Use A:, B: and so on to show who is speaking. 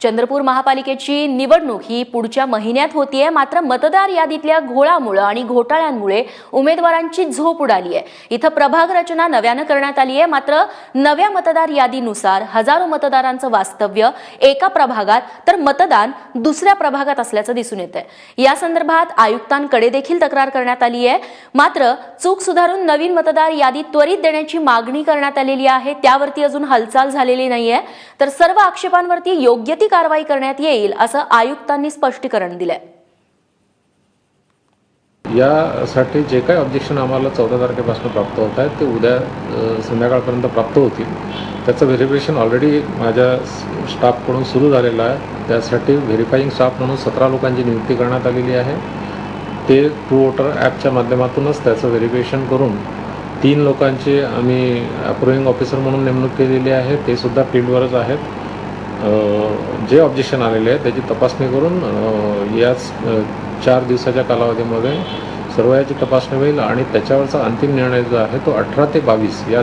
A: चंद्रपूर महापालिकेची निवडणूक ही पुढच्या महिन्यात होतीये. मात्र मतदार यादीतल्या घोळामुळं आणि घोटाळ्यांमुळे उमेदवारांची झोप उडाली आहे. इथं प्रभाग रचना नव्यानं करण्यात आली आहे मात्र नव्या मतदार यादीनुसार हजारो मतदारांचं वास्तव्य एका प्रभागात तर मतदान दुसऱ्या प्रभागात असल्याचं दिसून येत आहे या संदर्भात आयुक्तांकडे देखील तक्रार करण्यात आली आहे मात्र चूक सुधारून नवीन मतदार यादी त्वरित देण्याची मागणी करण्यात आलेली आहे. त्यावरती अजून हालचाल झालेली नाहीये. तर सर्व आक्षेपांवरती योग्य ती कारवाई करण्यात येईल असं आयुक्तांनी स्पष्टीकरण दिलंय.
B: यासाठी जे काही ऑब्जेक्शन आम्हाला चौदा तारखेपासून प्राप्त होत आहेत ते उद्या संध्याकाळपर्यंत प्राप्त होतील. त्याचं व्हेरिफिकेशन ऑलरेडी माझ्या स्टाफकडून सुरू झालेलं आहे. त्यासाठी व्हेरीफाईंग स्टाफ म्हणून सतरा लोकांची नियुक्ती करण्यात आलेली आहे. ते ट्रू वोटर ॲपच्या माध्यमातूनच त्याचं व्हेरिफिकेशन करून तीन लोकांची आम्ही अप्रुव्हिंग ऑफिसर म्हणून नेमणूक केलेली आहे. ते सुद्धा फील्डवरच आहेत. जे ऑब्जेक्शन आलेले आहे त्याची तपासणी करून याच चार दिवसाच्या कालावधीमध्ये सर्व याची तपासणी होईल आणि त्याच्यावरचा अंतिम निर्णय जो आहे तो अठरा ते बावीस या